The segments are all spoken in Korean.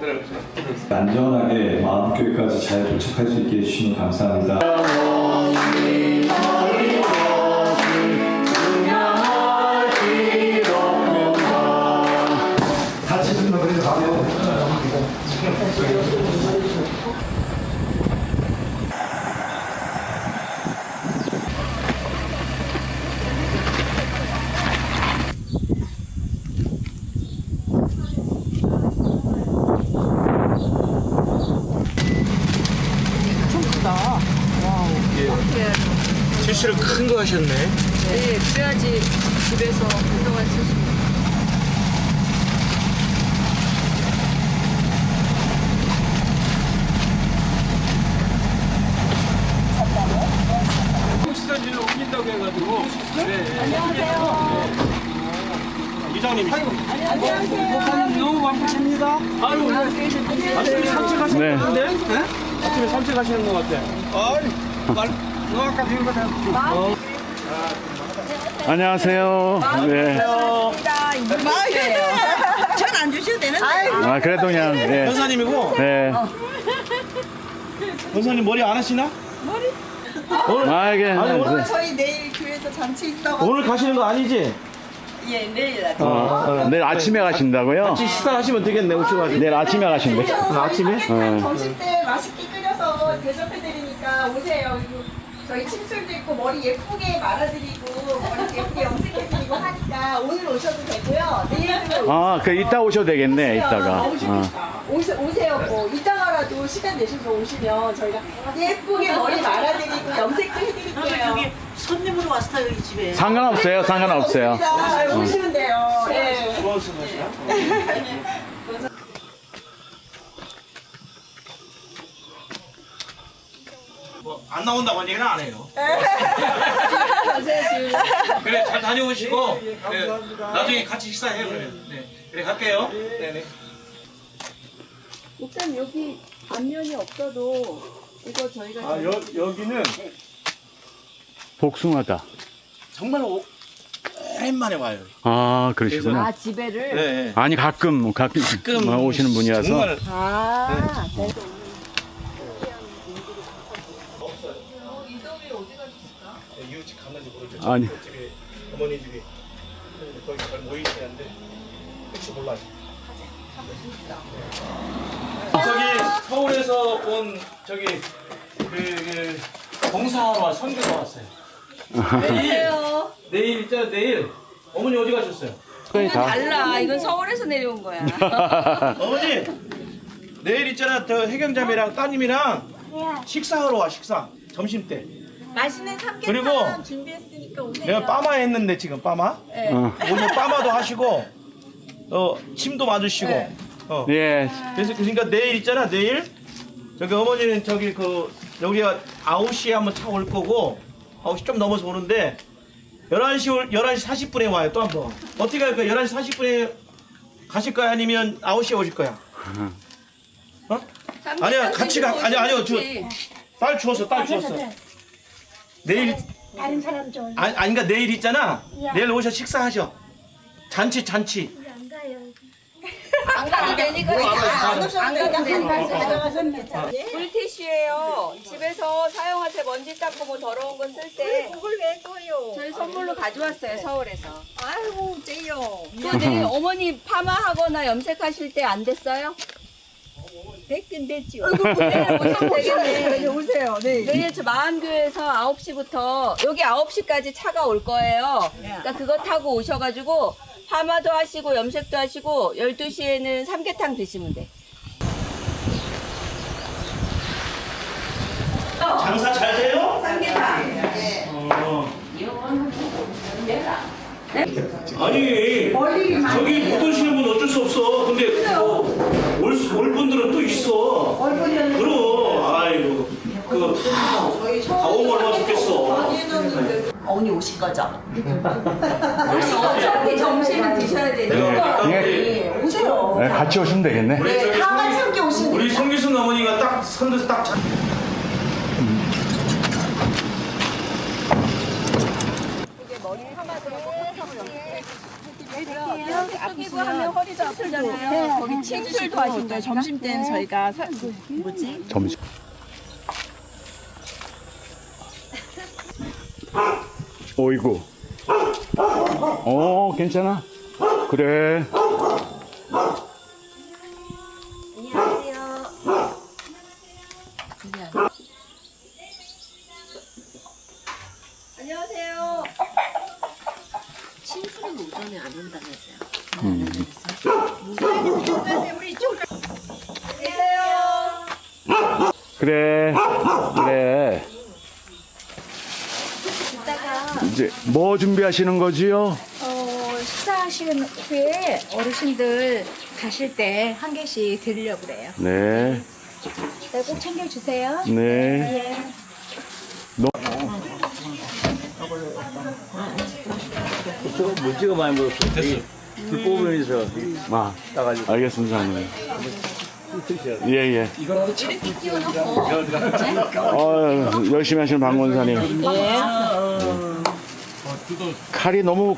네, 안전하게 마음교회까지 잘 도착할 수 있게 해주시면 감사합니다. 다치는 그래도 가면 실수를 큰 거 하셨네. 네, 그래야지 집에서 운동할 수 있습니다. 시설실로 옮긴다고 해가지고. 네. 안녕하세요. 이장님. 안녕하세요. 너무 바쁘십니다. 아유, 아침에 산책하시는데? 네. 아침에 산책하시는 것 같아. 아이, 말. 안녕하세요. 네. 전안 주셔도 되는데. 아, 그래도 그냥, 네. 변사님이고, 네. 변사님 머리 안 하시나? 아, 이게. 아니, 오늘, 저희 내일 교회에서 잔치 있어가지고. 오늘 가시는 거 아니지? 예, 내일 날. 어, 내일 아침에 가신다고요? 같이 식사하시면 되겠네, 오셔가지고. 내일 아침에 가신대. 아침에? 어. 점심 때 맛있게 끓여서 대접해 드리니까 오세요. 그리고 저희 침술도 있고 머리 예쁘게 말아드리고 머리 예쁘게 염색해드리고 하니까 오늘 오셔도 되고요. 내일도 아, 그 이따 오셔도 되겠네, 이따가. 너무 어. 오세, 오세요. 뭐 이따가라도 시간 내셔서 오시면 저희가 예쁘게 머리 말아드리고 염색도 해드릴게요. 손님으로 왔어요, 이 집에. 상관없어요, 상관없어요. 자, 오시면 돼요. 네. 뭐, 안 나온다고 얘기는 안 해요. 그래, 잘 다녀오시고, 네, 나중에 같이 식사해요, 그러면. 네. 그래, 갈게요. 네네. 일단 여기 안면이 없어도 이거 저희가 아, 여, 여기는 복숭아다. 정말 오, 오랜만에 와요. 아, 그러시구나. 집에를. 네. 아니, 가끔, 가끔, 가끔 어, 오시는 분이라서. 정말 아, 이웃집 갔는지 모르죠. 아니. 집에 어머니 집이 거기 잘 모이시는데 혹시 몰라요. 저기 서울에서 온 저기 그, 그 봉사하러 와 선교사 왔어요. 내일 내일 있잖아 내일 어머니 어디 가셨어요? 거의 다. 달라. 이건 서울에서 내려온 거야. 어머니 내일 있잖아 저 해경자매랑 따님이랑 식사하러 와 식사 점심 때 맛있는 삼계탕 그리고 준비했으니까 오세요. 내가 빠마 했는데 지금 빠마? 어. 오늘 빠마도 하시고 어 침도 맞으시고 어. 예. 그래서 그러니까 내일 있잖아 내일? 저기 어머니는 저기 그 여기가 9시에 한번 차 올 거고 9시 좀 넘어서 오는데 11시 올 11시 40분에 와요 또 한 번. 어떻게 할 거야? 11시 40분에 가실 거야? 아니면 9시에 오실 거야? 어? 아니야 같이 가. 아니 아니요 저딸 주웠어 딸 주웠어 내일 다른 사람 좀 아니 아니 그러니까 내일 있잖아 내일 오셔 식사하셔 잔치 잔치 안 가요. 안 가도 되니까. 안 오셔도 되니까. 물티슈예요. 집에서 사용하세요. 먼지 닦고 뭐 더러운 건 쓸 때. 그걸 왜 꺼요? 저희 선물로 가져왔어요, 서울에서. 아이고 째요. 이거 내일 어머니 파마하거나 염색하실 때 안 됐어요? 됐긴 됐지요. 내일 오시면 되겠네. 오세요. 네. 내일 저 마한교에서 9시부터 여기 9시까지 차가 올 거예요. 그러니까 그거 타고 오셔가지고 파마도 하시고 염색도 하시고 12시에는 삼계탕 드시면 돼. 장사 잘 돼요? 삼계탕. 어. 아니 저기 못 오시는 분 어쩔 수 없어. 근데 뭐, 올, 수- 올 분들은 또 있어. 그럼 아이고 그다 오면 얼마나 좋겠어. 어머니 오실 거죠? 어차피 점심은 드셔야 되니까. 예. 오세요. 네, 같이 오시면 되겠네. 우리 저기 다 같이 함께 오시면 우리 송기순 어머니가 딱 선에서 딱 자. 이게 머리 파마도 아프시고 하면 허리도 아프잖아요. 거기 침술도 하신다. 점심 때는 저희가 사, 뭐지? 점심. 어이구. 어, 괜찮아. 그래. 안녕하세요. 오전에 안 온다면서요. 그래. 그래. 이제 뭐 준비하시는 거지요? 어, 식사하시는 후에 어르신들 가실 때 한 개씩 드리려고 그래요. 네. 네, 꼭 챙겨주세요. 네. 물지가 많이 묻었어. 됐어. 불 뽑으면서 아, 알겠습니다, 사장님. 예, 예. 어, 열심히 하시는 박원사님. 칼이 너무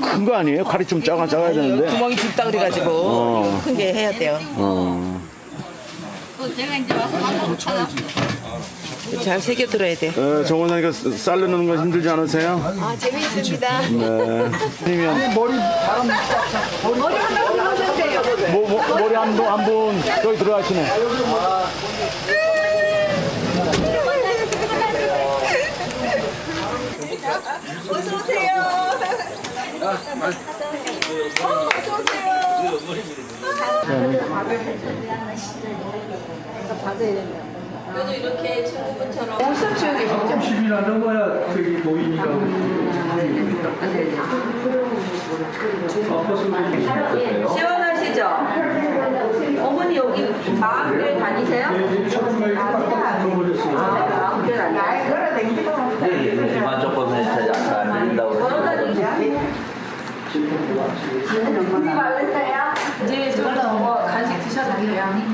큰거 아니에요? 칼이 좀 작아, 작아야 되는데. 구멍이 굵다 그래가지고 어, 큰 게 해야 돼요. 어. 잘 새겨 들어야 돼. 어, 정 원사님, 그쌀 넣는 거 힘들지 않으세요? 아, 재미있습니다. 네. 아니면 머리 바람 머리 한번 하셨대요. 뭐, 뭐, 머리 한 분, 한 분, 저기 들어가시네. 어서 오세요. 어, 어서 오세요. 그래도 이렇게 친구분처럼 30이나 넘어야 저기 노인이가 시원하시죠? 어머니 여기 마음교회 다니세요? 아, 마음교회 다니세요? 이만 조금 해서 약간 안 된다고 이제 저거 저거 간식 드셔도 돼요.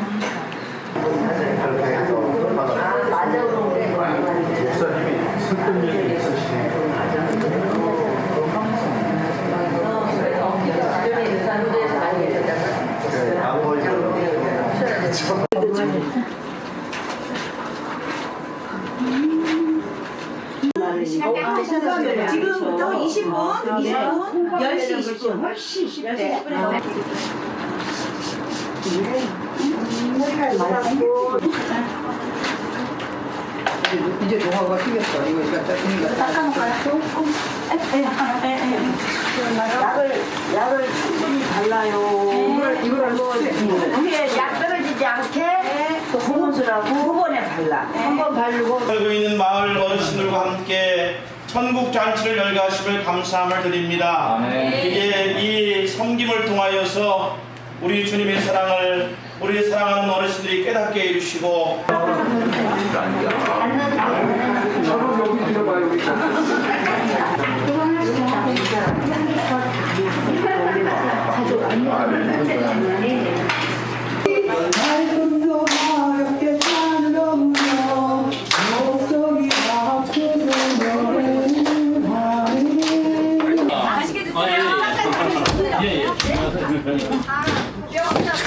지금부터 20분, 20분, 10시 20분. 10시 20분에 이제 동화가 생겼어. 이거 이거 이거 약을 약을 충분히 발라요. 이걸 이걸 뭐 위에 약 떨어지지 않게 또 고무줄하고 두 번에 발라. 한 번 바르고. 살고 있는 마을 어르신들과 함께 천국 잔치를 열가심을 감사함을 드립니다. 이제 이 섬김을 통하여서 우리 주님의 사랑을 우리 사랑하는 어르신들이 깨닫게 해주시고 저는 여기 들어봐요. 여기.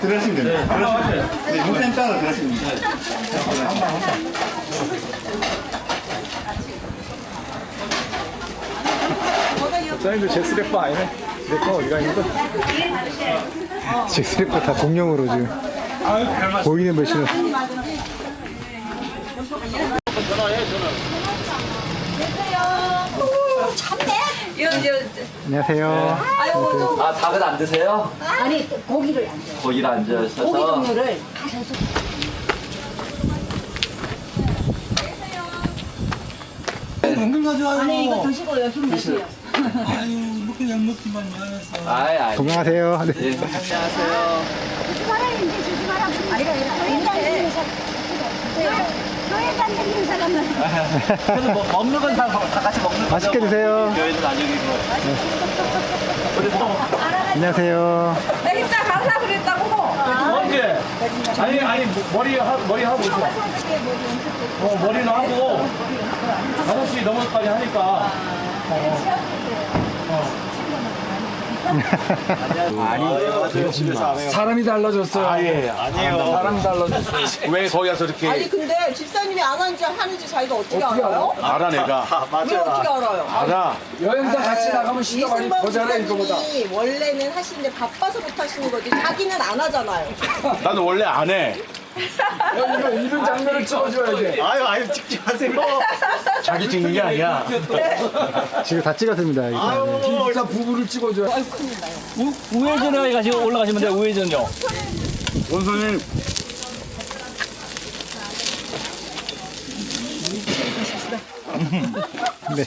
들으시면 됩니다. 네, 용산 따라 들으시면 됩니다. 사장님도 제 스래퍼 아니네? 내거 어디가 있는 제 스래퍼 다 공룡으로 지금 보이는 몇 이는 이거 이제 안녕하세요. 아, 닭은 안 드세요? 아니, 고기를 안 줘요. 고기를 안 드셔서. 고기 종류를 가셔서. 은근 가져와요. 아니, 이거 드시고요. 힘내세요. 아유, 뭐 아이, 아이. 건강하세요. 네. 예, 안녕하세요. 그래도 뭐, 먹는 건 다 같이 먹는 거죠. 맛있게 드세요. 교회는 나중이고. 우리 뭐 안녕하세요. 나 이따 가사 그랬다고. 언제? 아니 아니 머리 하, 머리 하고 있어. 어 머리는 하고 5시 넘어까지 하니까. 사람이 달라졌어요. 아예 아니에요. 사람이 달라졌어요. 왜 거기 가서 이렇게 아니 근데 집사님이 안 하는지 하는지 자기가 어떻게 알아요? 알아 내가 왜 어떻게 알아요? 알아. 여행사 같이 나가면 이승범 집사님이 원래는 하시는데 바빠서 못 하시는 거지 자기는 안 하잖아요. 나는 원래 안 해. 이런 장면을 찍어줘야지. 아유 아유 찍지 마세요. 자기 찍는 게 아니야. 지금 다 찍었습니다. 이거. 진짜 부부를 찍어줘야. 우회전에 가시 올라가시면 돼요, 우회전요. 원선님 네.